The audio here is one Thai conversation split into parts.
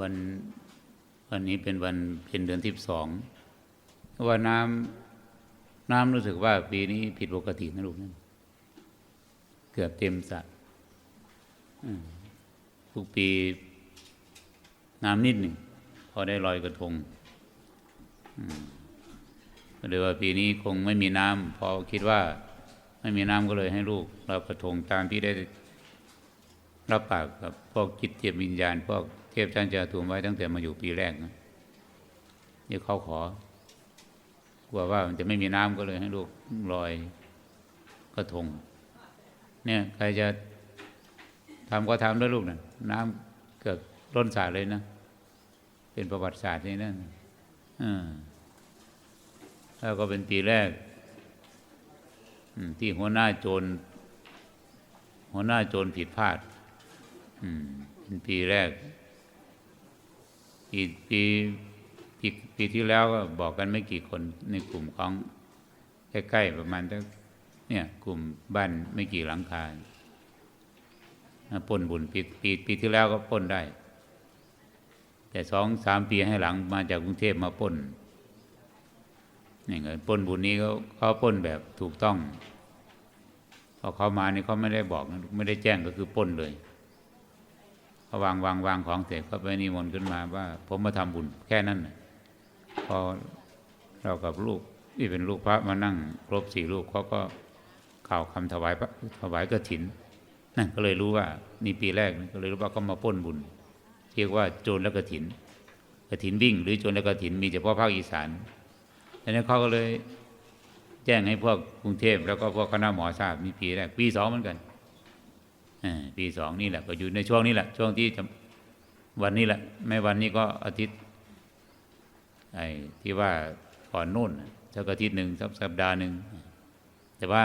วันวันนี้เป็นวันเพ็ญเดือนที่สองว่าน้ำน้ำรู้สึกว่าปีนี้ผิดปกตินะลูกนะเกือบเต็มสระทุกปีน้ำนิดหนึ่งพอได้ลอยกระทงอืมก็เลยว่าปีนี้คงไม่มีน้ำพอคิดว่าไม่มีน้ำก็เลยให้ลูกเรากระทงตามที่ได้รับปากกับพวกจิตเทียมวิญญาณพวก ทพชั้นจะถูกไว้ตั้งแต่มาอยู่ปีแรกนะนี่เขาขอกลัวว่ามันจะไม่มีน้ำก็เลยให้ลูกลอยกระทง เนี่ยใครจะทำก็ทำด้วยลูกนะน้ำเกิดล้นสาเลยนะ เป็นประวัติศาสตร์นี่นั่นอ่าแล้วก็เป็นปีแรกที่หัวหน้าโจรหัวหน้าโจรผิดพลาด อืม เป็นปีแรก ปีปีปีปีที่แล้วก็บอกกันไม่กี่คนในกลุ่มของใกล้ๆประมาณตั้งเนี่ยกลุ่มบ้านไม่กี่หลังคาป้นบุญปีปีปีที่แล้วก็ป้นได้ แต่สองสามปีให้หลังมาจากกรุงเทพมาป้นนี่ไงปล้นบุญนี้เขาเขาป้นแบบถูกต้องพอเขามานี่เขาไม่ได้บอกไม่ได้แจ้งก็คือป้นเลย วางวางวางของเสร็จเขาไปนิมนต์ขึ้นมาว่า ผมมาทำบุญแค่นั้นพอเรากับลูกที่เป็นลูกพระมานั่งครบสี่ลูกเขาก็กล่าวคำถวายพระถวายกฐินนั่นก็เลยรู้ว่านี่ปีแรกก็เลยรู้ว่าเขามาป้นบุญเรียกว่าโจรและกฐินกฐินวิ่ง หรือโจรและกฐินมีเฉพาะภาคอีสานดังนั้นเขาก็เลยแจ้งให้พวกกรุงเทพแล้วก็พวกคณะหมอทราบมีปีแรกปีสองเหมือนกัน ปีสองนี่แหละก็อยู่ในช่วงนี้แหละช่วงที่วันนี้แหละไม่วันนี้ก็อาทิตย์ไอ้ที่ว่าก่อนนู่นสักอาทิตย์หนึ่งสักสัปดาห์หนึ่งแต่ว่า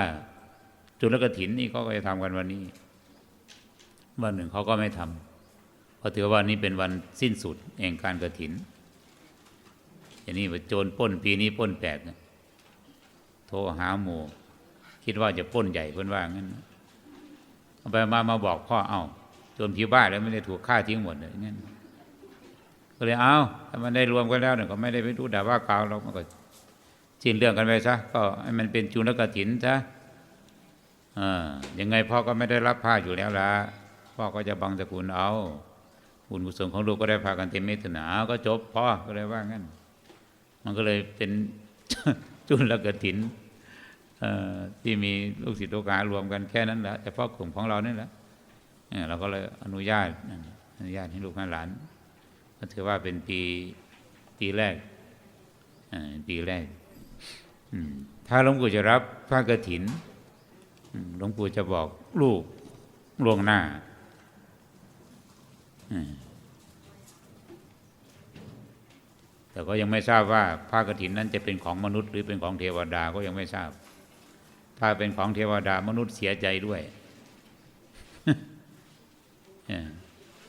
จุลกถินนี่เขาก็จะทำกันวันนี้ วันหนึ่งเขาก็ไม่ทำเพราะถือว่านี่เป็นวันสิ้นสุดแห่งการกระถินอย่างนี้ว่าโจรป้นปีนี้ป้นแปดโทรหาหมูคิดว่าจะป้นใหญ่เพื่อนว่างั้น ไปมามาบอกพ่อเอา้าจรผีบ้าแล้วไม่ได้ถูกฆ่าทิ้งหมดเลยงั้นก็เลยเอาถ้ามันได้รวมกันแล้วเนี่ยก็ไม่ได้ไปรู้ด่าว่ากล่าวเรามันก็สิ้นเรื่องกันไปซะก็ให้มันเป็นจุลกถินซะอ่ายังไงพ่อก็ไม่ได้รับผ้าอยู่แล้วละพ่อก็จะบังสกุลเอาบุญกุศลของลูกก็ได้พากันเต็มเมตนา ก็จบพ่อก็เลยว่างั้น มันก็เลยเป็นจุลกถิน ที่มีลูกศิษย์ลูกหารวมกันแค่นั้นแหละเฉพาะกลุ่มของเรานี่แหละเราก็เลยอนุญาตอนุญาตให้ลูกให้หลานก็ถือว่าเป็นปีปีแรกปีแรกถ้าหลวงปู่จะรับพระกฐินหลวงปู่จะบอกลูกล่วงหน้าแต่ก็ยังไม่ทราบว่าผ้ากฐินนั้นจะเป็นของมนุษย์หรือเป็นของเทวดาก็ยังไม่ทราบ ถ้าเป็นของเทวดามนุษย์เสียใจด้วย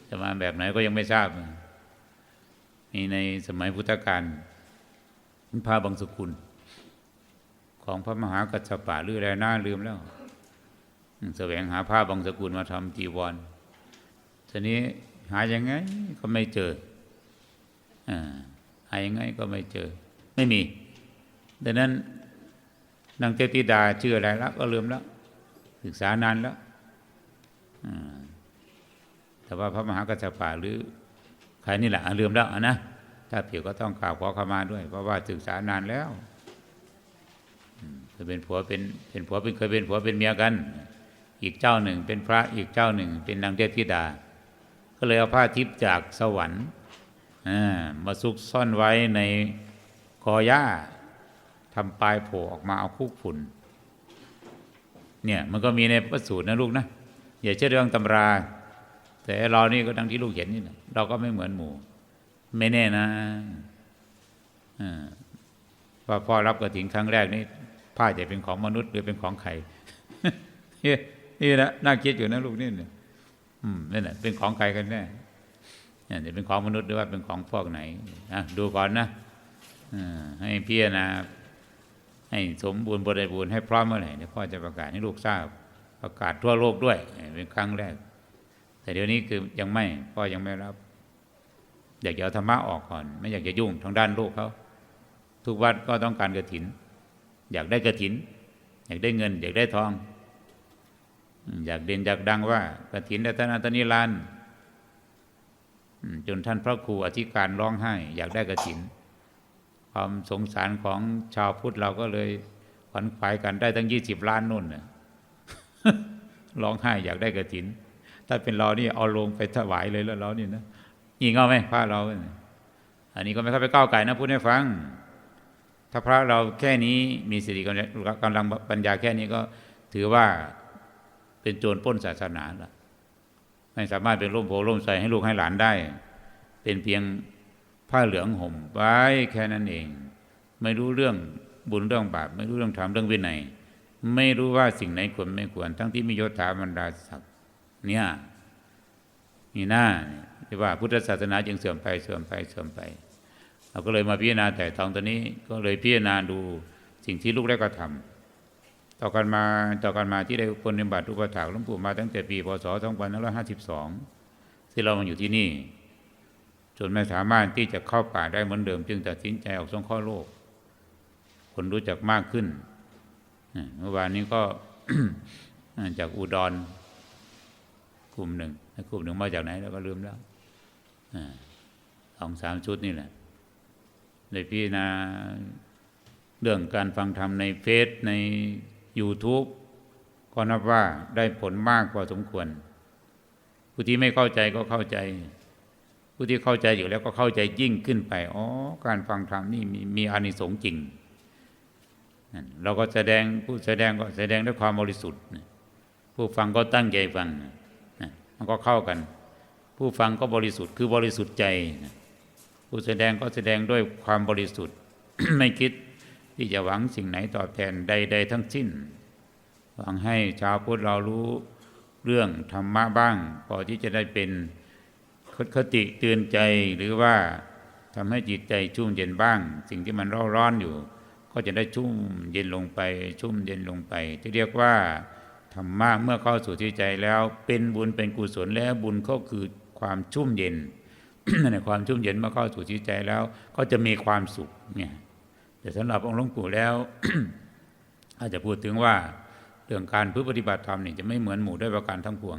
จะมาแบบไหนก็ยังไม่ทราบ มีในสมัยพุทธกาลพระบางสกุล ของพระมหากัจจปะหรืออะไรน่าลืมแล้วแสวงหาผ้าบางสกุลมาทำจีวรทีนี้หายังไงก็ไม่เจออ่าหายังไงก็ไม่เจอ ไม่มีดังนั้น นางเจติดาชื่ออะไรแล้วก็ลืมแล้วศึกษานานแล้วแต่ว่าพระมหากัจจปะหรือใครนี่แหละลืมแล้วนะถ้าผิวก็ต้องกราบขอขมาด้วย เพราะว่าศึกษานานแล้วเคยเป็นผัวเป็นเป็นผัวเป็นเคยเป็นผัวเป็นเมียกัน อีกเจ้าหนึ่ง เป็นพระอีกเจ้าหนึ่ง เป็นนางเทพธิดา ก็เลยเอาผ้าทิพย์จากสวรรค์มาซุกซ่อนไว้ในกอหญ้า ทำปลายโผล่ออกมาเอาคุกฝุ่น เนี่ยมันก็มีในพระสูตรนะลูกนะอย่าเชื่อเรื่องตำรา แต่เรานี่ก็ดังที่ลูกเห็นนี่นะเราก็ไม่เหมือนหมูไม่แน่นะพอพ่อรับกระถิ่นครั้งแรกนี่ผ้าจะเป็นของมนุษย์หรือเป็นของใครนี่นะน่าคิดอยู่นะลูกนี่เนี่ยนี่แหละเป็นของใครกันแน่เนี่ยจะเป็นของมนุษย์หรือว่าเป็นของพวกไหนนะดูก่อนนะให้พิจารณา ให้สมบูรณ์บริบูรณ์ให้พร้อมเมื่อไหร่เดี๋ยพ่อจะประกาศให้ลูกทราบประกาศทั่วโลกด้วยเป็นครั้งแรก แต่เดี๋ยวนี้คือยังไม่พ่อยังไม่รับ อยากจะเอาธรรมะออกก่อน ไม่อยากจะยุ่งทางด้านโลกเขาทุกวัดก็ต้องการกระถิน อยากได้กระถิน อยากได้เงิน อยากได้ทอง อยากเด่นอยากดังว่ากระถินรัตนาตนิรานจนท่านพระครูอธิการร้องไห้ อยากได้กระถิน ความสงสารของชาวพุทธเราก็เลยขวัญขวายกันได้ตั้งยี่สิบล้านนู่นน่ะร้องไห้อยากได้กระถิน ถ้าเป็นเรานี่เอาลงไปถวายเลยแล้วเรานี่นะงี่เง่าไหมพระเรา อันนี้ก็ไม่เข้าไปก้าวไก่นะพูดให้ฟัง ถ้าพระเราแค่นี้มีสติกำลังปัญญาแค่นี้ก็ถือว่าเป็นโจรปล้นศาสนาละไม่สามารถเป็นร่มโพร่มใสให้ลูกให้หลานได้ เป็นเพียง ผ้าเหลืองห่มไว้แค่นั้นเอง ไม่รู้เรื่องบุญเรื่องบาปไม่รู้เรื่องธรรมเรื่องวินัยไม่รู้ว่าสิ่งไหนควรไม่ควร ทั้งที่มียศถาบรรดาศักดิ์เนี่ยนี่หน้าที่ว่าพุทธศาสนาจึงเสื่อมไปเสื่อมไปเสื่อมไป เราก็เลยมาพิจารณาแต่ตองตัวนี้ก็เลยพิจารณาดูสิ่งที่ลูกได้กระทำต่อกันมาต่อกันมาที่ได้ปฏิบัติอุปถากหลวงปู่มาตั้งแต่ปีพศ 2552 ที่เรามาอยู่ที่นี่ จนไม่สามารถที่จะเข้าป่าได้เหมือนเดิม จึงตัดสินใจออกสงเคราะห์โลก คนรู้จักมากขึ้นเมื่อวานนี้ก็จากอุดรกลุ่มหนึ่งกลุ่มหนึ่งมาจากไหนเราก็ลืมแล้วสองสามชุดนี่แหละเลยพี่นาเรื่องการฟังธรรมในเฟซใน YouTube ก็นับว่าได้ผลมากกว่าสมควร ผู้ที่ไม่เข้าใจก็เข้าใจ ผู้ที่เข้าใจอยู่แล้วก็เข้าใจยิ่งขึ้นไปอ๋อการฟังธรรมนี่มีมีอานิสงส์จริงเราก็แสดงผู้แสดงก็แสดงด้วยความบริสุทธิ์ผู้ฟังก็ตั้งใจฟังมันก็เข้ากัน ผู้ฟังก็บริสุทธิ์คือบริสุทธิ์ใจ ผู้แสดงก็แสดงด้วยความบริสุทธิ์ ไม่คิดที่จะหวังสิ่งไหนตอบแทนใด ๆ ทั้งสิ้น หวังให้ชาวพุทธเรารู้เรื่องธรรมะบ้างพอที่จะได้เป็น คติเตือนใจหรือว่าทำให้จิตใจชุ่มเย็นบ้าง สิ่งที่มันร้อนๆอนอยู่ ก็จะได้ชุ่มเย็นลงไป ชุ่มเย็นลงไป ที่เรียกว่าธรรมะเมื่อเข้าสู่ที่ใจแล้ว เป็นบุญเป็นกุศลแล้วบุญก็คือความชุ่มเย็นในความชุ่มเย็นเมื่อเข้าสู่ที่ใจแล้ว ก็จะมีความสุขเนี่ยแต่สำหรับองค์หลวงปู่แล้วอาจจะพูดถึงว่าเรื่องการพึ่ปฏิบัติธรรมนี่จะไม่เหมือนหมู่ด้วยประการทั้งปวง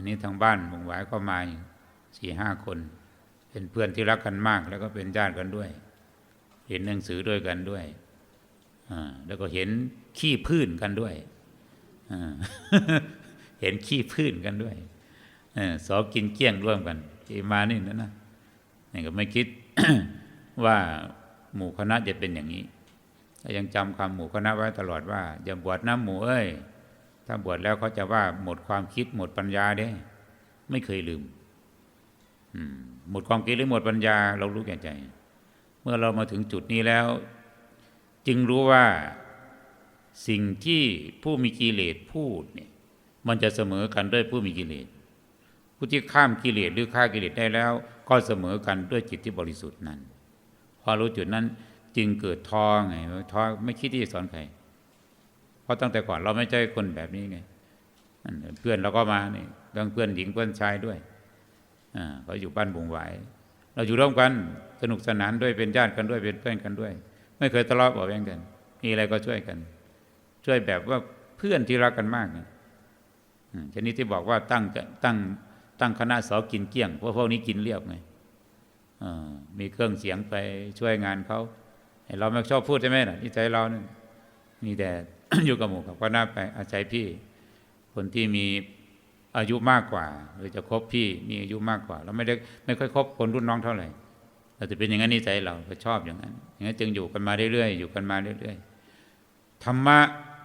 อันนี้ทางบ้านหมู่หวายก็มาสี่ห้าคน เป็นเพื่อนที่รักกันมาก แล้วก็เป็นญาติกันด้วยเห็นหนังสือด้วยกันด้วยแล้วก็เห็นขี้พื้นกันด้วยเห็นขี้พื้นกันด้วยสอบกินเกี้ยงร่วมกันที่มานี่นะนะนี่ก็ไม่คิดว่าหมู่คณะจะเป็นอย่างนี้ยังจำคำหมู่คณะไว้ตลอดว่าอย่าบวชน้ำหมูเอ้ย ถ้าบวชแล้วเขาจะว่าหมดความคิดหมดปัญญาเด้ ไม่เคยลืมหมดความคิดหรือหมดปัญญา เรารู้แก่ใจ เมื่อเรามาถึงจุดนี้แล้ว จึงรู้ว่าสิ่งที่ผู้มีกิเลสพูดเนี่ยมันจะเสมอกันด้วยผู้มีกิเลสผู้ที่ข้ามกิเลสหรือฆ่ากิเลสได้แล้ว ก็เสมอกันด้วยจิตที่บริสุทธิ์นั้น พอรู้จุดนั้นจึงเกิดท้อไงท้อไม่คิดที่จะสอนใคร ราะตั้งแต่ก่อนเราไม่ใช่คนแบบนี้ไงเพื่อนเราก็มานี่ทั้งเพื่อนหญิงเพื่อนชายด้วยอ่าเขาอยู่บ้านบุงไหวเราอยู่ร่วมกันสนุกสนานด้วยเป็นญาติกันด้วยเป็นเพื่อนกันด้วย ไม่เคยทะเลาะเบาแวงกัน มีอะไรก็ช่วยกัน ช่วยแบบว่าเพื่อนที่รักกันมากนะชนิดที่บอกว่าตั้งตั้งตั้งคณะสอกินเกี้ยงเพราะพวกนี้กินเรียบไงมีเครื่องเสียงไปช่วยงานเขาเราไม่ชอบพูดใช่ไหมนะนี่ใจเรานี่มีแต่ อยู่กับหมู่กับคณะไปอาศัยพี่ คนที่มีอายุมากกว่า หรือจะคบพี่มีอายุมากกว่า เราไม่ได้ไม่ค่อยคบคนรุ่นน้องเท่าไหร่เราจะเป็นอย่างนั้นนิสัยเราก็ชอบอย่างนั้นอย่างนั้นจึงอยู่กันมาเรื่อยๆอยู่กันมาเรื่อยๆธรรมะ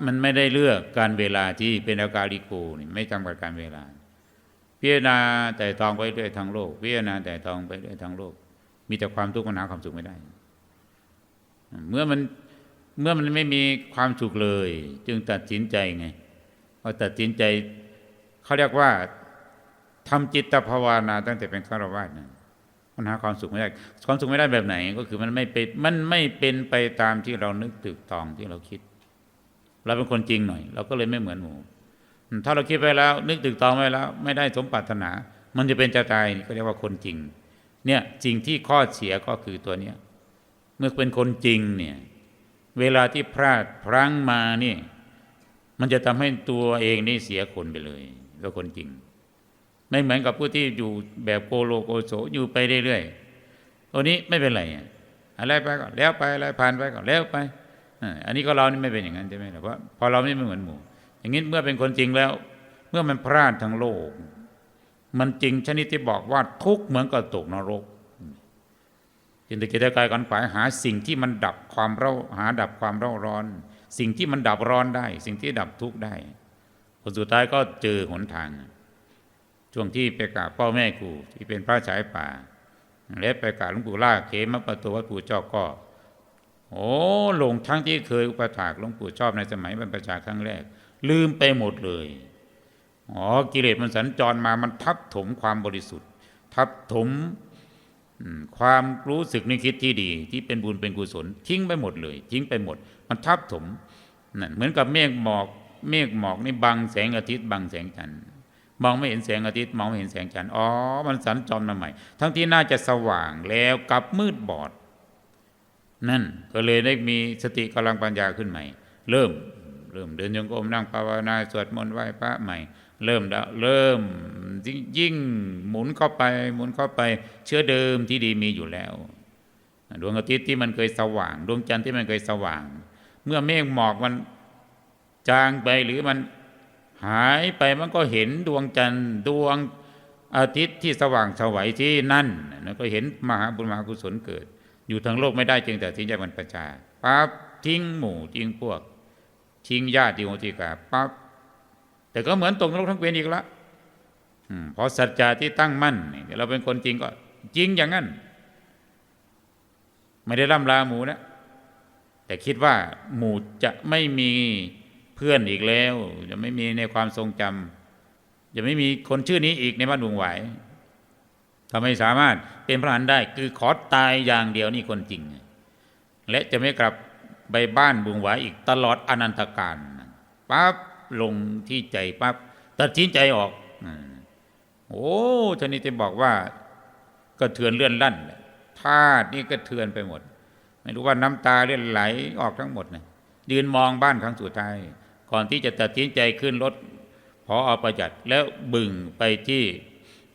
มันไม่ได้เลือกการเวลาที่เป็นอาการิโกนี่ไม่จำกัดการเวลา พิจารณาแต่ตองไปเรื่อยทางโลก พิจารณาแต่ตองไปเรื่อยทางโลก มีแต่ความทุกข์ปัญหาความสุขไม่ได้ เมื่อมัน เมื่อมันไม่มีความสุขเลย จึงตัดสินใจไงพอตัดสินใจเขาเรียกว่าทำจิตภาวนา ตั้งแต่เป็นฆราวาสนะมันหาความสุขไม่ได้ความสุขไม่ได้แบบไหน ก็คือมันไม่เป็นมันไม่เป็นไปตามที่เรานึกตึกตองที่เราคิด เราเป็นคนจริงหน่อย เราก็เลยไม่เหมือนหมูถ้าเราคิดไปแล้ว นึกตึกตองไว้แล้ว ไม่ได้สมปรารถนา มันจะเป็นจะตายก็เรียกว่าคนจริง เนี่ยสิ่งที่ข้อเสียก็คือตัวเนี้ยเมื่อเป็นคนจริงเนี่ย เวลาที่พลาดพลั้งมานี่มันจะทำให้ตัวเองนี่เสียคนไปเลยแล้วคนจริง ไม่เหมือนกับผู้ที่อยู่แบบโกโลโกโสอยู่ไปเรื่อยๆตัวนี้ไม่เป็นไรอะไรไปก็แล้วไปอะไรผ่านไปก็แล้วไปอันนี้ก็เรานี่ไม่เป็นอย่างนั้นใช่ไหมเพราะพอเรานี่ไม่เหมือนหมู่ อย่างนี้เมื่อเป็นคนจริงแล้ว เมื่อมันพลาดทั้งโลก มันจริงชนิดที่บอกว่าทุกเหมือนกับตกนรก จินตกิจกายกันขวายหาสิ่งที่มันดับความเร่าหาดับความเร่าร้อน สิ่งที่มันดับร้อนได้ สิ่งที่ดับทุกข์ได้ผลสุดท้ายก็เจอหนทาง ช่วงที่ไปกราบพ่อแม่ครูที่เป็นพระฉายป่า และไปกราบหลวงปู่ล่าเขมประตูวัดปู่เจ้าก็โอ้หลงทั้งที่เคยอุปถากหลวงปู่ชอบในสมัยบรรพชาครั้งแรก ลืมไปหมดเลยอ๋อกิเลสมันสัญจรมามันทับถมความบริสุทธิ์ ทับถม ความรู้สึกนึกคิดที่ดี ที่เป็นบุญเป็นกุศล ทิ้งไปหมดเลย ทิ้งไปหมด มันทับถมนั่นเหมือนกับเมฆหมอก เมฆหมอกนี่บังแสงอาทิตย์บังแสงจันทร์มองไม่เห็นแสงอาทิตย์มองไม่เห็นแสงจันทร์อ๋อมันสัญจรมาใหม่ ทั้งที่น่าจะสว่างแล้วกลับมืดบอด นั่นก็เลยได้มีสติกำลังปัญญาขึ้นใหม่ เริ่มเริ่มเดินโยงกรมนั่งภาวนาสวดมนต์ไหว้พระใหม่ เริ่มแล้วเริ่มยิ่งหมุนเข้าไป หมุนเข้าไป เชื้อเดิมที่ดีมีอยู่แล้ว ดวงอาทิตย์ที่มันเคยสว่าง ดวงจันทร์ที่มันเคยสว่าง เมื่อเมฆหมอกมันจางไปหรือมันหายไปมันก็เห็นดวงจันทร์ดวงอาทิตย์ที่สว่างสวัยที่นั่นแล้วก็เห็นมหาบุญมหากุศลเกิด อยู่ทั้งโลกไม่ได้จึงแต่ทิ้งใจบรรพชาปั๊บทิ้งหมู่ทิ้งพวก ทิ้งญาติโยติกาปั๊บ แต่ก็เหมือนตกนรกทั้งเป็นอีกละเพราะสัจจะที่ตั้งมั่นนี่เราเป็นคนจริงก็จริงอย่างนั้น ไม่ได้ล่ำลาหมูนะ แต่คิดว่าหมูจะไม่มีเพื่อนอีกแล้ว จะไม่มีในความทรงจำจะไม่มีคนชื่อนี้อีกในบ้านดวงไหวถ้าไม่สามารถเป็นพระอรหันได้ คือขอตายอย่างเดียวนี่คนจริง และจะไม่กลับไปบ้านบุงหวายอีกตลอดอนันตการปั๊บ ลงที่ใจปั๊บตัดสินใจออกอโอ้ชนิดจะบอกว่าก็เถือนเลื่อนลั่นธาตุนี่ก็เถือนไปหมด ไม่รู้ว่าน้ำตาเลื่อนไหลออกทั้งหมดนะยืนมองบ้านครั้งสุดท้าย ก่อนที่จะตัดสินใจขึ้นรถพอเอาประจัดแล้วบึ่งไปที่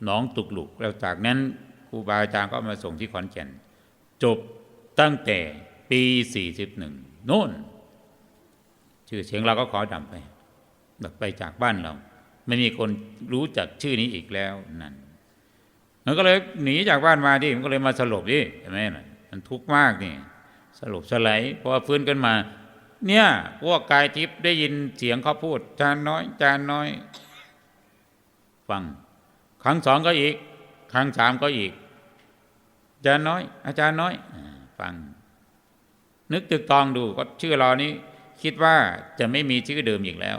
หนองตุกหลุก แล้วจากนั้นครูบาอาจารย์ก็มาส่งที่ขอนแก่น จบตั้งแต่ปี 41โน่นชื่อเสียงเราก็ขอดำไป แบบไปจากบ้านเรา ไม่มีคนรู้จักชื่อนี้อีกแล้วนั่นมันก็เลยหนีจากบ้านมาดิมันก็เลยมาสลบดิใช่ไหมน่ะมันทุกข์มากนี่สลบสลายพอฟื้นกันมา เนี่ยพวกกายทิพย์ได้ยินเสียงเขาพูด จานน้อย จานน้อย ฟัง ครั้งสองก็อีก ครั้งสามก็อีกอาจารย์น้อย อาจารย์น้อยฟัง นึกตึกตองดูก็ชื่อเรานี้ คิดว่าจะไม่มีชื่อเดิมอีกแล้ว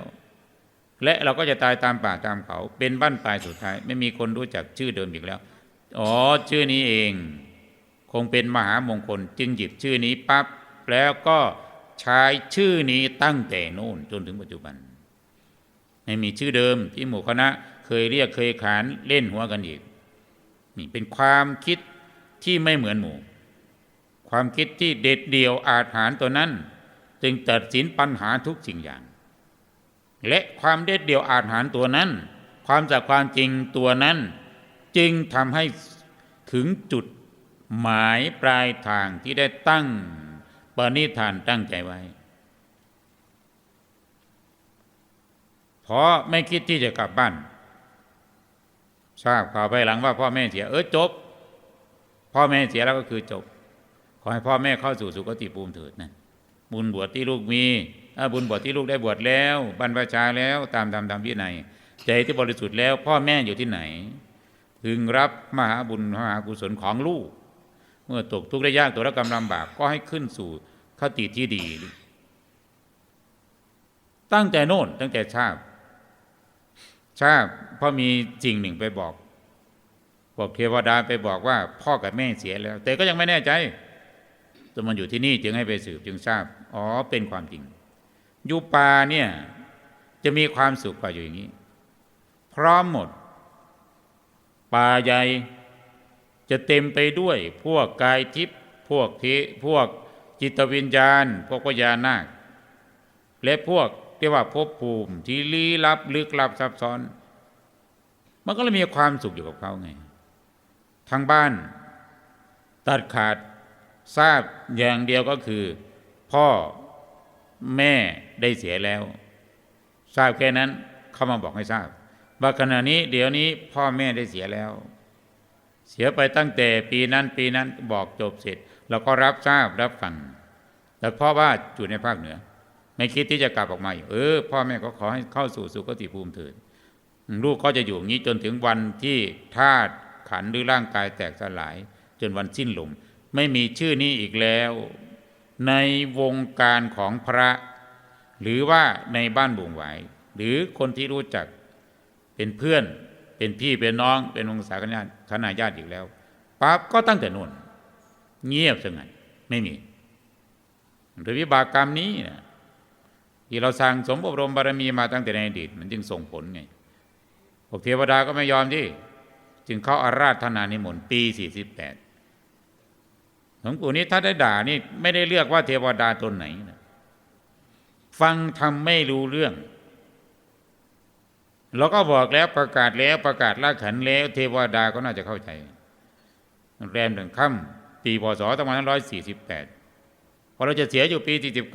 และเราก็จะตายตามป่าตามเขา เป็นบ้านปลายสุดท้าย ไม่มีคนรู้จักชื่อเดิมอีกแล้ว อ๋อ ชื่อนี้เอง คงเป็นมหามงคล จึงหยิบชื่อนี้ปั๊บแล้วก็ใช้ชื่อนี้ตั้งแต่โน่นจนถึงปัจจุบัน ไม่มีชื่อเดิมที่หมู่คณะเคยเรียกเคยขานเล่นหัวกันอีกนี่เป็นความคิดที่ไม่เหมือนหมู่ ความคิดที่เด็ดเดี่ยวอาจหารตัวนั้น จึงตัดสินปัญหาทุกสิ่งอย่าง และความเด็ดเดี่ยวอาหารตัวนั้น ความจากความจริงตัวนั้น จึงทำให้ถึงจุดหมายปลายทางที่ได้ตั้งปณิธานตั้งใจไว้ เพราะไม่คิดที่จะกลับบ้านทราบข่าวภายหลังว่าพ่อแม่เสียเออจบ พ่อแม่เสียแล้วก็คือจบ ขอให้พ่อแม่เข้าสู่สุคติภูมิเถิดนะบุญบวชที่ลูกมี บุญบวชที่ลูกได้บวชแล้วบรรพชาแล้วตามธรรมตามวินัยใจที่บริสุทธิ์แล้ว พ่อแม่อยู่ที่ไหน พึงรับมหาบุญมหากุศลของลูก เมื่อตกทุกข์ได้ยากตัวละกรรมลำบากก็ให้ขึ้นสู่คติที่ดี ตั้งแต่โน่นตั้งแต่ชาติชาติพ่อมีสิ่งหนึ่งไปบอก บอกเทวดาไปบอกว่า พ่อกับแม่เสียแล้ว แต่ก็ยังไม่แน่ใจจนมันอยู่ที่นี่จึงให้ไปสืบจึงทราบ อ๋อเป็นความจริง อยู่ป่าเนี่ยจะมีความสุขกว่าอยู่อย่างนี้ พร้อมหมด ป่าใหญ่จจะเต็มไปด้วย พวกกายทิพย์พวกเทพวกจิตวิญญาณ พวกพญานาค และพวกเรียกว่าภพภูมิที่ลี้ลับลึกลับซับซ้อน มันก็เลยมีความสุขอยู่กับเขาไง ทางบ้าน ตัดขาดทราบอย่างเดียวก็คือ พ่อ แม่ได้เสียแล้ว ทราบแค่นั้นเขามาบอกให้ทราบว่าขณะนี้เดี๋ยวนี้พ่อแม่ได้เสียแล้ว เสียไปตั้งแต่ปีนั้นปีนั้นบอกจบเสร็จเราก็รับทราบรับฟังแต่พ่อว่าอยู่ในภาคเหนือ ไม่คิดที่จะกลับออกมาอีกเออ พ่อแม่ก็ขอให้เข้าสู่สุคติภูมิเถิดลูกก็จะอยู่อย่างนี้จนถึงวันที่ธาตุขันหรือร่างกายแตกสลาย จนวันสิ้นลมไม่มีชื่อนี้อีกแล้ว ในวงการของพระ หรือว่าในบ้านบุงไหวหรือคนที่รู้จักเป็นเพื่อน เป็นพี่เป็นน้อง เป็นวงศาคณะคณะญาติอีกแล้วปั๊บก็ตั้งแต่นู่นเงียบสงัดไม่มีโดยวิบากกรรมนี้นะที่เราสั่งสมอบรมบารมีมาตั้งแต่ในอดีตมันจึงส่งผลไงพวกเทวดาก็ไม่ยอมที่ จึงเข้าอาราธนานิมนต์ปี 48 หลวงปู่นี้ถ้าได้ด่านี่ไม่ได้เลือกว่าเทวดาตนไหนนะฟังทำไม่รู้เรื่องเราก็บอกแล้วประกาศแล้วประกาศละขันแล้ว เทวดาก็น่าจะเข้าใจ แรมถึงค่ำปีพศ2548พอเราจะเสียอยู่ปี49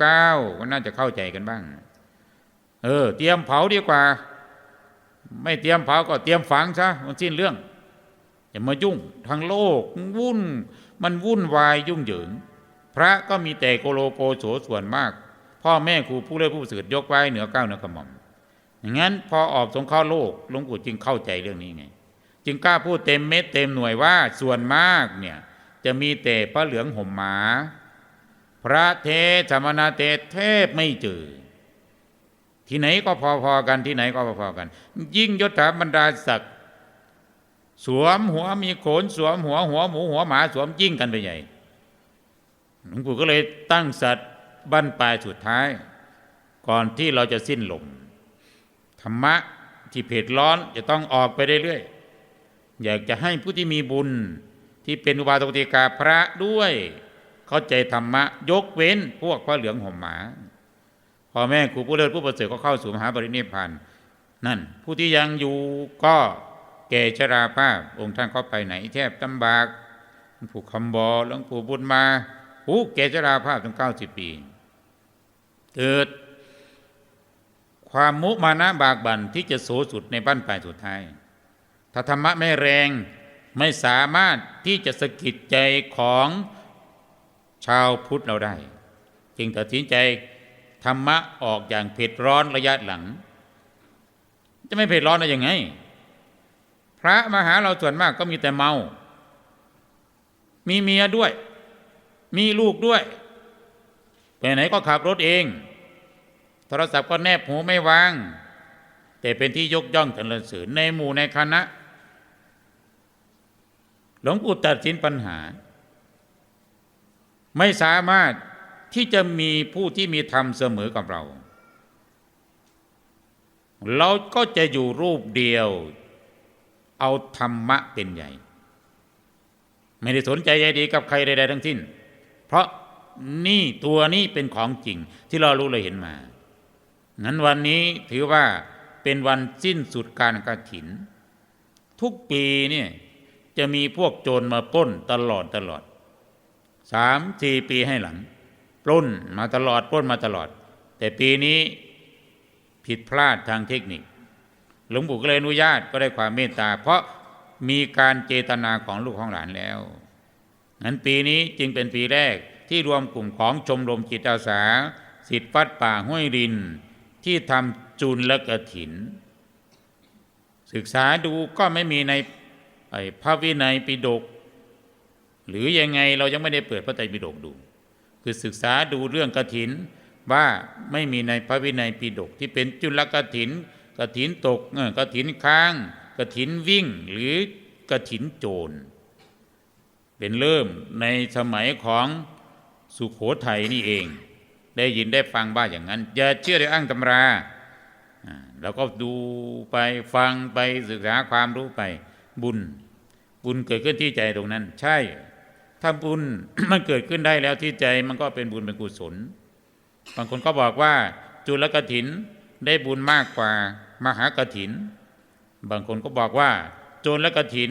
ก็น่าจะเข้าใจกันบ้าง เออ เตรียมเผาดีกว่า ไม่เตรียมเผาก็เตรียมฝังซะมันสิ้นเรื่องอย่ามายุ่งทางโลกวุ่น มันวุ่นวายยุ่งเหยิง พระก็มีแต่โกโลโกโสส่วนมาก พ่อแม่ครูผู้เล่ผู้สืบยกไว้เหนือเก้าวเหนือกระหม่อมอย่างนั้นพอออกสงเคราะห์โลกหลวงปู่จึงเข้าใจเรื่องนี้ไง จึงกล้าพูดเต็มเม็ดเต็มหน่วยว่าส่วนมากเนี่ยจะมีแต่พระเหลืองห่มหมา พระเทสมณเทศเทพไม่เจอที่ไหนก็พอๆกันที่ไหนก็พอๆกัน ยิ่งยศถาบรรดาศักดิ์ สวมหัวมีโขนสวมหัวหัวหมูหัวหมาสวมยิ่งกันไปใหญ่หลวงปู่ก็เลยตั้งสัตว์บั้นปลายสุดท้าย ก่อนที่เราจะสิ้นลมธรรมะที่เผ็ดร้อนจะต้องออกไปเรื่อยๆอยากจะให้ผู้ที่มีบุญที่เป็นอุบาสกติกาพระด้วย เข้าใจธรรมะยกเว้นพวกพระเหลืองห่มหมาพ่อแม่ครูผู้เลิศผู้ประเสริฐก็เข้าสู่มหาปรินิพพานนั่น ผู้ที่ยังอยู่ก็ แก่ชราภาพ องค์ท่านก็ไปไหนแทบตำบากหลวงปู่คำบอหลวงปู่บุญมาโอ้แก่ชราภาพถึงเก้าสิบปี เกิด ความมุมานะบากบั่นที่จะโสสุดในบ้านปลายสุดท้าย ถ้าธรรมะไม่แรงไม่สามารถที่จะสะกิดใจของชาวพุทธเราได้ จึงตัดสินใจธรรมะออกอย่างเผ็ดร้อนระยะหลัง จะไม่เผ็ดร้อนได้ยังไง พระมาหาเราส่วนมากก็มีแต่เมา มีเมียด้วย มีลูกด้วย ไปไหนก็ขับรถเอง โทรศัพท์ก็แนบหูไม่วาง แต่เป็นที่ยกย่องสรรเสริญในหมู่ในคณะ หลวงปู่ตัดสินปัญหา ไม่สามารถที่จะมีผู้ที่มีธรรมเสมอกับเรา เราก็จะอยู่รูปเดียว เอาธรรมะเป็นใหญ่ ไม่ได้สนใจใยดีกับใครใดๆทั้งสิ้น เพราะนี่ตัวนี้เป็นของจริง ที่เรารู้เลยเห็นมางั้นวันนี้ถือว่าเป็นวันสิ้นสุดการกระถิน ทุกปีเนี่ยจะมีพวกโจรมาปล้นตลอดตลอดสามสี่ปีให้หลัง ปล้นมาตลอดปล้นมาตลอด แต่ปีนี้ผิดพลาดทางเทคนิค หลวงปู่ก็เลยอนุญาตก็ได้ความเมตตา เพราะมีการเจตนาของลูกของหลานแล้วงั้นปีนี้จึงเป็นปีแรกที่รวมกลุ่มของชมรมจิตอาสาสิทธิวัดป่าห้วยริน ที่ทำจุลและกระถิน ศึกษาดูก็ไม่มีในไอ้พระวินัยปิฎกหรือยังไงเรายังไม่ได้เปิดพระไตรปิฎกดู คือศึกษาดูเรื่องกระถินว่าไม่มีในพระวินัยปิฎกที่เป็นจุลกระถิน กระถินตกกระถินค้างกระถินวิ่งหรือกระถินโจร เป็นเริ่มในสมัยของสุขโขทัยนี่เอง ได้ยินได้ฟังบ้าอย่างนั้น อย่าเชื่อโดยอ้างตำราเราก็ดูไปฟังไปศึกษาความรู้ไป บุญบุบุญเกิดขึ้นที่ใจตรงนั้น ใช่ ถ้าบุญมันเกิดขึ้นได้แล้วที่ใจมันก็เป็นบุญเป็นกุศล บางคนก็บอกว่าจุลกถินได้บุญมากกว่า มหากถิน บางคนก็บอกว่าโจรและกถิน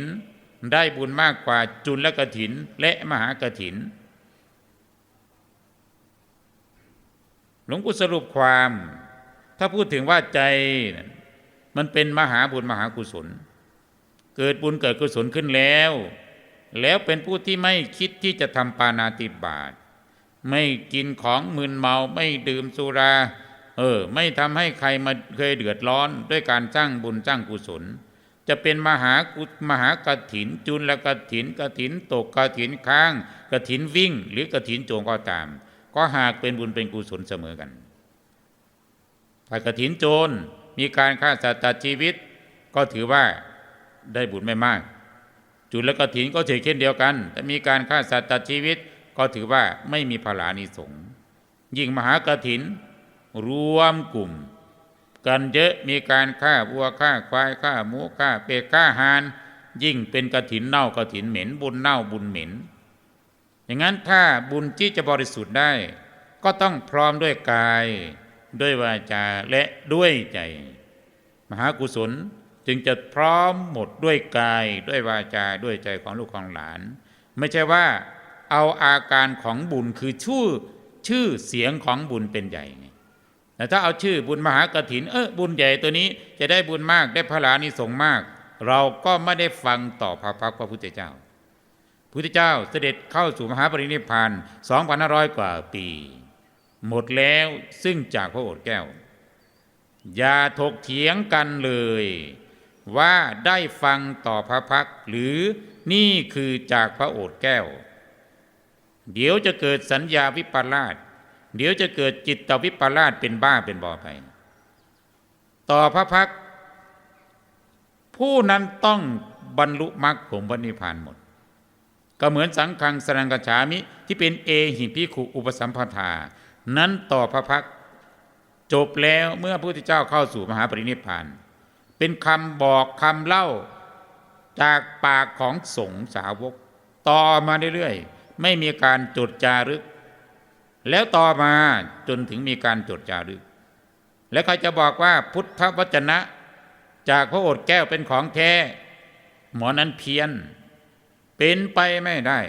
ได้บุญมากกว่าจุลกถินและมหากถิน หลวงปู่สรุปความ ถ้าพูดถึงว่าใจมันเป็นมหาบุญมหากุศล เกิดบุญเกิดกุศลขึ้นแล้ว แล้วเป็นผู้ที่ไม่คิดที่จะทำปานาติบาตไม่กินของมึนเมาไม่ดื่มสุรา เออ ไม่ทำให้ใครมาเคยเดือดร้อนด้วยการสร้างบุญสร้างกุศล จะเป็นมหากุมหากถินจุลกถินกถินตกกถินค้างกถินวิ่ง หรือกถินโจงก็ตาม ก็หากเป็นบุญเป็นกุศลเสมอกันถ้ากถินโจรมีการฆ่าสัตว์ตัดชีวิต ก็ถือว่าได้บุญไม่มาก จุลกถินก็เช่นเดียวกัน แต่มีการฆ่าสัตว์ตัดชีวิต ก็ถือว่าไม่มีพลานิสงยิ่งมหากถิน รวมกลุ่ม กันเยอะมีการฆ่าวัวฆ่าควายฆ่าหมูฆ่าเป็ดฆ่าหาน ยิ่งเป็นกระถินเน่ากระถินเหม็น บุญเน่าบุญเหม็น อย่างนั้นถ้าบุญที่จะบริสุทธิ์ได้ ก็ต้องพร้อมด้วยกายด้วยวาจาและด้วยใจ มหากุศลจึงจะพร้อมหมดด้วยกายด้วยวาจาด้วยใจของลูกของหลาน ไม่ใช่ว่าเอาอาการของบุญคือชื่อชื่อเสียงของบุญเป็นใหญ่ แต่ถ้าเอาชื่อบุญมหากถิน เออบุญใหญ่ตัวนี้จะได้บุญมากได้พระลานิสงส์มาก เราก็ไม่ได้ฟังต่อพระพักตร์พระพุทธเจ้าพุทธเจ้าเสด็จเข้าสู่มหาปรินิพพาน2,500 กว่าปี หมดแล้วซึ่งจากพระโอษฐ์แก้ว อย่าถกเถียงกันเลย ว่าได้ฟังต่อพระพักตร์หรือนี่คือจากพระโอษฐ์แก้ว เดี๋ยวจะเกิดสัญญาวิปลาส เดี๋ยวจะเกิดจิตตวิปลาสเป็นบ้าเป็นบอไป ต่อพระพัก ผู้นั้นต้องบรรลุมรรคผลพระนิพพานหมด ก็เหมือนสังฆังสรังกฉามิ ที่เป็นเอหิพิขุอุปสัมปทา นั้นต่อพระพัก จบแล้วเมื่อพระพุทธเจ้าเข้าสู่มหาปรินิพพาน เป็นคำบอกคำเล่าจากปากของสงสาวก ต่อมาเรื่อยๆ ไม่มีการจดจารึก แล้วต่อมาจนถึงมีการจดจารึก แล้วใครจะบอกว่าพุทธวจนะ จากพระโอษฐ์แก้วเป็นของแท้ หมอนั้นเพี้ยน เป็นไปไม่ได้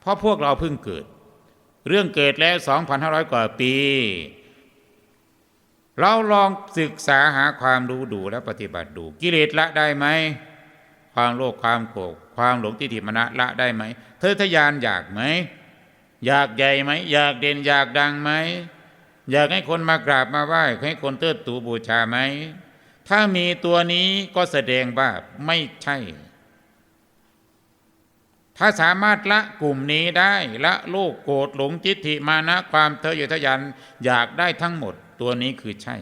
เพราะพวกเราเพิ่งเกิด เรื่องเกิดแล้ว 2,500 กว่าปี เราลองศึกษาหาความรู้ดูและปฏิบัติดู กิเลสละได้ไหม ความโลภความโกรธความหลงทิฏฐิมนะละได้ไหม เธอทะยานอยากไหม อยากใหญ่ไหมอยากเด่นอยากดังไหมอยากให้คนมากราบมาไหว้ให้คนเทิดตูบูชาไหมถ้ามีตัวนี้ก็แสดงว่าไม่ใช่ ถ้าสามารถละกลุ่มนี้ได้ละโลกโกรธหลงจิตถิมานะความเทะเยทะยานอยากได้ทั้งหมดตัวนี้คือใช่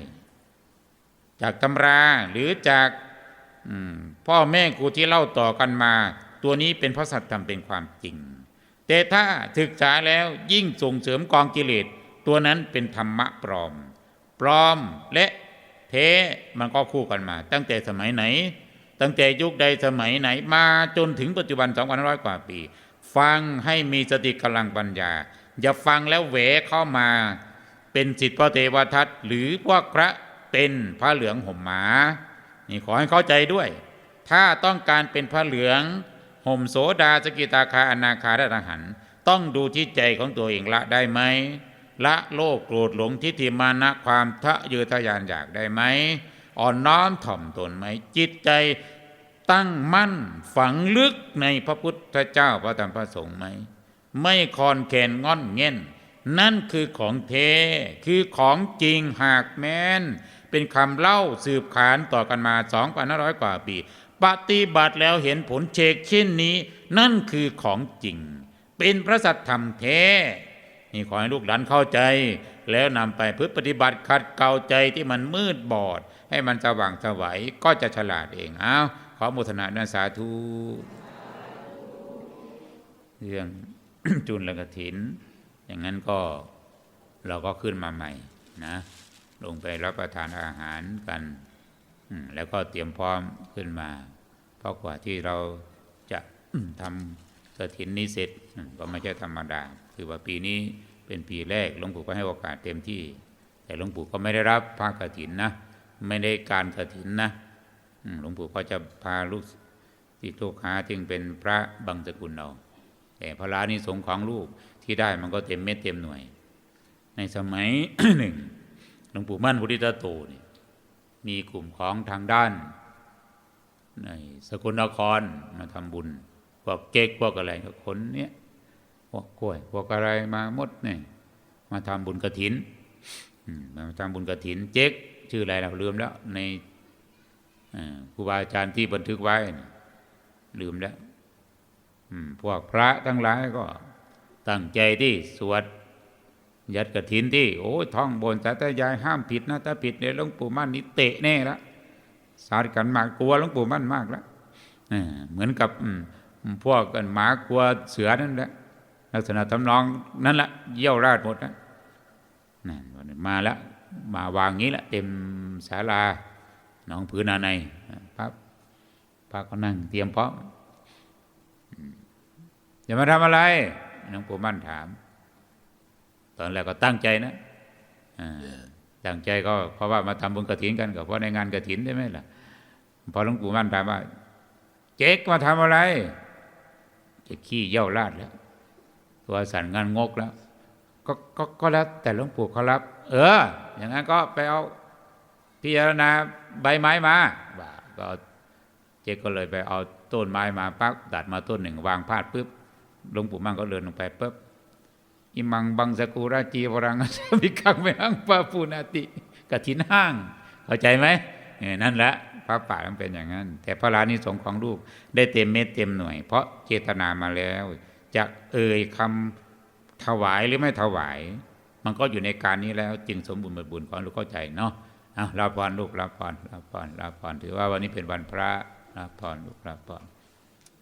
จากตำราหรือจากพ่อแม่ครูที่เล่าต่อกันมา ตัวนี้เป็นพระสัตธรรมเป็นความจริง แต่ถ้าศึกษาแล้วยิ่งส่งเสริมกองกิเลสตัวนั้นเป็นธรรมะปลอม ปลอมและเทมันก็คู่กันมา ตั้งแต่สมัยไหน ตั้งแต่ยุคใดสมัยไหนมาจนถึงปัจจุบัน2,500กว่าปี ฟังให้มีสติกำลังปัญญา อย่าฟังแล้วแหวเข้ามาเป็นสิทธิพระเทวทัตหรือพวกพระเป็นพระเหลืองห่มหมา นี่ขอให้เข้าใจด้วย ถ้าต้องการเป็นพระเหลือง ห่มโสดาสกิตาคาอนาคาและอรหันต้องดูที่ใจของตัวเองละได้ไหมละโลภโกรธหลงทิฏฐิมานะความทะเยอทะยานอยากได้ไหมอ่อนน้อมถ่อมตนไหมจิตใจตั้งมั่นฝังลึกในพระพุทธเจ้าพระธรรมพระสงฆ์ไหมไม่คอนแขนงอนเง่นนั่นคือของเทคือของจริงหากแม้น เป็นคำเล่าสืบขานต่อกันมา2,500กว่าปี ปฏิบัติแล้วเห็นผลเชกเช่นนี้ นั่นคือของจริง เป็นพระสัตธรรมแท้นี่ขอให้ลูกหลานเข้าใจ แล้วนำไปพฤติปฏิบัติขัดเกลาใจที่มันมืดบอด ให้มันสว่างสวัยก็จะฉลาดเองอ้าวขอโมทนาด้วยสาธุเรื่องจุลกถิน อย่างนั้นก็เราก็ขึ้นมาใหม่นะ ลงไปรับประทานอาหารกัน แล้วก็เตรียมพร้อมขึ้นมา เพราะกว่าที่เราจะทำกระถินนี้เสร็จก็ไม่ใช่ธรรมดา คือว่าปีนี้เป็นปีแรกหลวงปู่ก็ให้โอกาสเต็มที่ แต่หลวงปู่ก็ไม่ได้รับผ้ากระถินนะ ไม่ได้การกระถินนะหลวงปู่ก็จะพาลูกศิษย์ลูกหาจึงเป็นพระบางสกุลเราแต่พระลานิสงของลูกที่ได้มันก็เต็มเม็ดเต็มหน่วย ในสมัยหนึ่งหลวงปู่มั่นพุทธิตโตเนี่ย มีกลุ่มของทางด้าน ในสกลนครมาทำบุญ พวกเก๊กพวกอะไรก็คนเนี้ยพวกกล้วยพวกอะไรมาหมดเนี่ยมาทำบุญกระถินมาทำบุญกระถิน เจ๊กชื่ออะไรเราลืมแล้ว ในครูบาอาจารย์ที่บันทึกไว้ ลืมแล้วพวกพระทั้งหลายก็ตั้งใจที่สวด ยัดกระถินที่ โอ้ยท่องบนสาธยายห้ามผิดนะถ้าผิดเนี่ยหลวงปู่มั่นนี่เตะแน่ละสาดกันมากกลัวหลวงปู่มั่นมากแล้วเหมือนกับพวกกันหมากลัวเสือนั่นแหละลักษณะทำนองนั่นแหละเยี่ยวราดหมดนะนั่นมาแล้วมาวางงี้แหละเต็มศาลาหนองผือนาในพระพระก็นั่งเตรียมพร้อมจะมาทำอะไรหลวงปู่มั่นถาม ตอนแรกก็ตั้งใจนะอ่าตั้งใจก็เพราะว่ามาทำบุญกระถินกันก็เพราะในงานกระถินใช่ไหมล่ะพอหลวงปู่มั่นถามว่า เจ๊กมาทำอะไรเจะขี้เยี่ยวราดแล้ว ตัวสั่นงานงกแล้ว ก็ก็ก็แล้วแต่หลวงปู่เขารับ เออ อย่างนั้นก็ไปเอาพิจารณาใบไม้มาว่าก็เจ๊กก็เลยไปเอาต้นไม้มาปั๊บตัดมาต้นหนึ่งวางพาดปุ๊บหลวงปู่มั่นก็เดินลงไปปุ๊บ อิมังบังสกุราจีวรังสมิคังเมหังปาปูนาติกถินห้าง เข้าใจไหมนั่นแหละพระป่ามันเป็นอย่างนั้น แต่พระลานิสงของลูกได้เต็มเม็ดเต็มหน่วย เพราะเจตนามาแล้ว จะเอ่ยคำถวายหรือไม่ถวาย มันก็อยู่ในการนี้แล้วจึงสมบูรณ์บริบูรณ์ขอให้ลูกเข้าใจเนาะเอารับพรลูกรับพรรับพรรับพรถือว่าวันนี้เป็นวันพระรับพรลูกรับพร